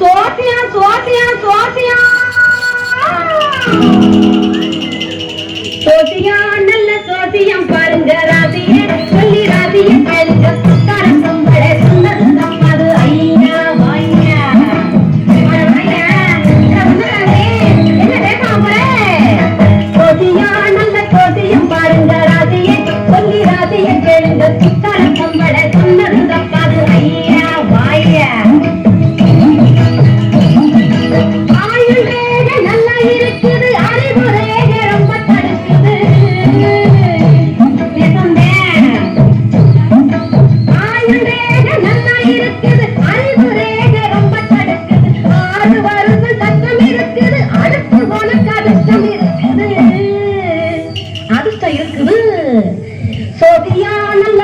சோசியம் சோசியம் so இருக்குது? சோதியா நல்ல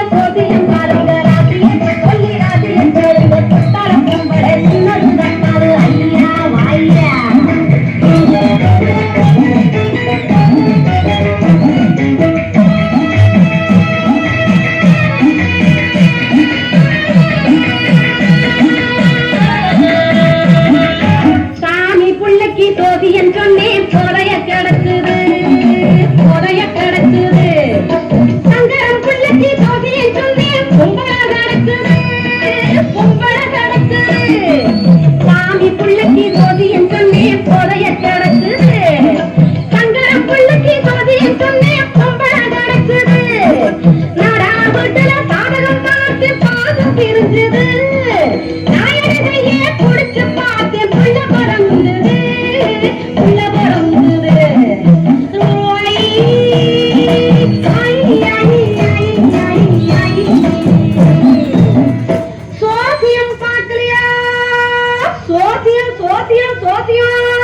சோசியம்